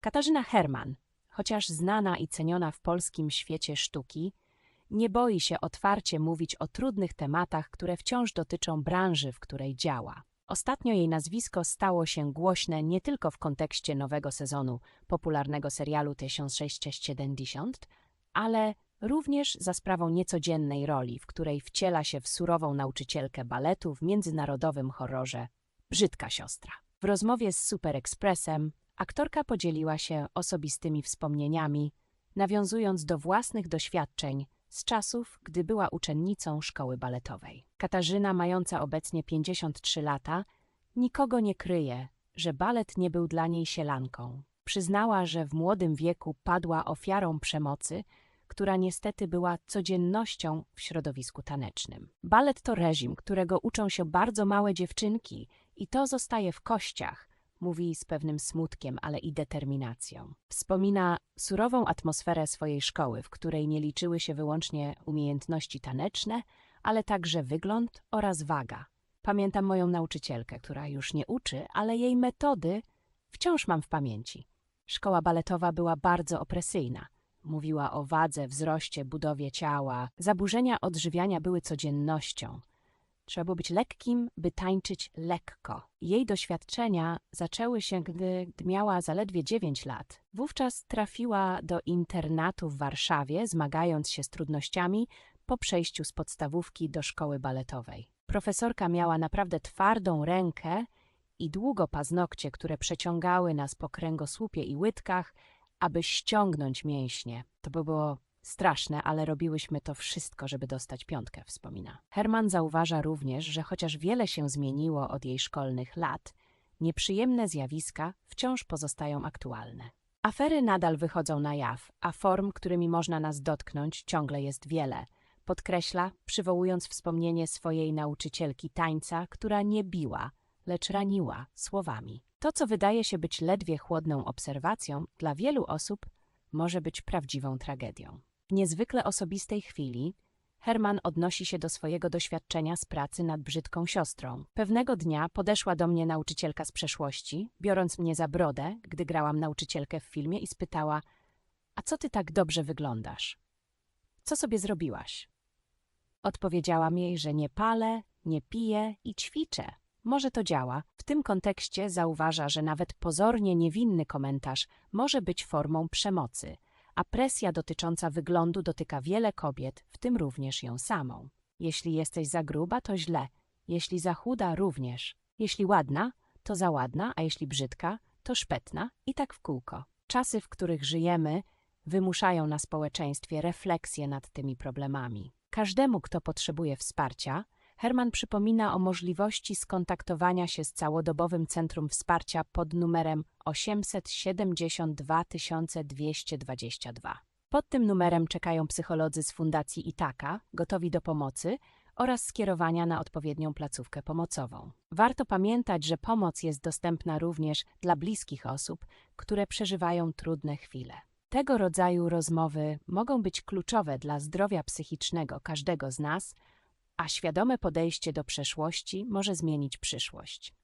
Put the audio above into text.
Katarzyna Herman, chociaż znana i ceniona w polskim świecie sztuki, nie boi się otwarcie mówić o trudnych tematach, które wciąż dotyczą branży, w której działa. Ostatnio jej nazwisko stało się głośne nie tylko w kontekście nowego sezonu popularnego serialu 1670, ale również za sprawą niecodziennej roli, w której wciela się w surową nauczycielkę baletu w międzynarodowym horrorze Brzydka siostra. W rozmowie z Super Expressem aktorka podzieliła się osobistymi wspomnieniami, nawiązując do własnych doświadczeń z czasów, gdy była uczennicą szkoły baletowej. Katarzyna, mająca obecnie 53 lata, nikogo nie kryje, że balet nie był dla niej sielanką. Przyznała, że w młodym wieku padła ofiarą przemocy, która niestety była codziennością w środowisku tanecznym. Balet to reżim, którego uczą się bardzo małe dziewczynki i to zostaje w kościach, mówi z pewnym smutkiem, ale i determinacją. Wspomina surową atmosferę swojej szkoły, w której nie liczyły się wyłącznie umiejętności taneczne, ale także wygląd oraz waga. Pamiętam moją nauczycielkę, która już nie uczy, ale jej metody wciąż mam w pamięci. Szkoła baletowa była bardzo opresyjna. Mówiła o wadze, wzroście, budowie ciała. Zaburzenia odżywiania były codziennością. Trzeba było być lekkim, by tańczyć lekko. Jej doświadczenia zaczęły się, gdy miała zaledwie 9 lat. Wówczas trafiła do internatu w Warszawie, zmagając się z trudnościami po przejściu z podstawówki do szkoły baletowej. Profesorka miała naprawdę twardą rękę i długo paznokcie, które przeciągały nas po kręgosłupie i łydkach, aby ściągnąć mięśnie. To by było straszne, ale robiłyśmy to wszystko, żeby dostać piątkę, wspomina. Herman zauważa również, że chociaż wiele się zmieniło od jej szkolnych lat, nieprzyjemne zjawiska wciąż pozostają aktualne. Afery nadal wychodzą na jaw, a form, którymi można nas dotknąć, ciągle jest wiele. Podkreśla, przywołując wspomnienie swojej nauczycielki tańca, która nie biła, lecz raniła słowami. To, co wydaje się być ledwie chłodną obserwacją, dla wielu osób może być prawdziwą tragedią. W niezwykle osobistej chwili Herman odnosi się do swojego doświadczenia z pracy nad brzydką siostrą. Pewnego dnia podeszła do mnie nauczycielka z przeszłości, biorąc mnie za brodę, gdy grałam nauczycielkę w filmie i spytała: A co ty tak dobrze wyglądasz? Co sobie zrobiłaś? Odpowiedziałam jej, że nie palę, nie piję i ćwiczę. Może to działa. W tym kontekście zauważa, że nawet pozornie niewinny komentarz może być formą przemocy, a presja dotycząca wyglądu dotyka wiele kobiet, w tym również ją samą. Jeśli jesteś za gruba, to źle. Jeśli za chuda, również. Jeśli ładna, to za ładna, a jeśli brzydka, to szpetna i tak w kółko. Czasy, w których żyjemy, wymuszają na społeczeństwie refleksję nad tymi problemami. Każdemu, kto potrzebuje wsparcia, Herman przypomina o możliwości skontaktowania się z całodobowym Centrum Wsparcia pod numerem 872 222. Pod tym numerem czekają psycholodzy z Fundacji Itaka, gotowi do pomocy oraz skierowania na odpowiednią placówkę pomocową. Warto pamiętać, że pomoc jest dostępna również dla bliskich osób, które przeżywają trudne chwile. Tego rodzaju rozmowy mogą być kluczowe dla zdrowia psychicznego każdego z nas, a świadome podejście do przeszłości może zmienić przyszłość.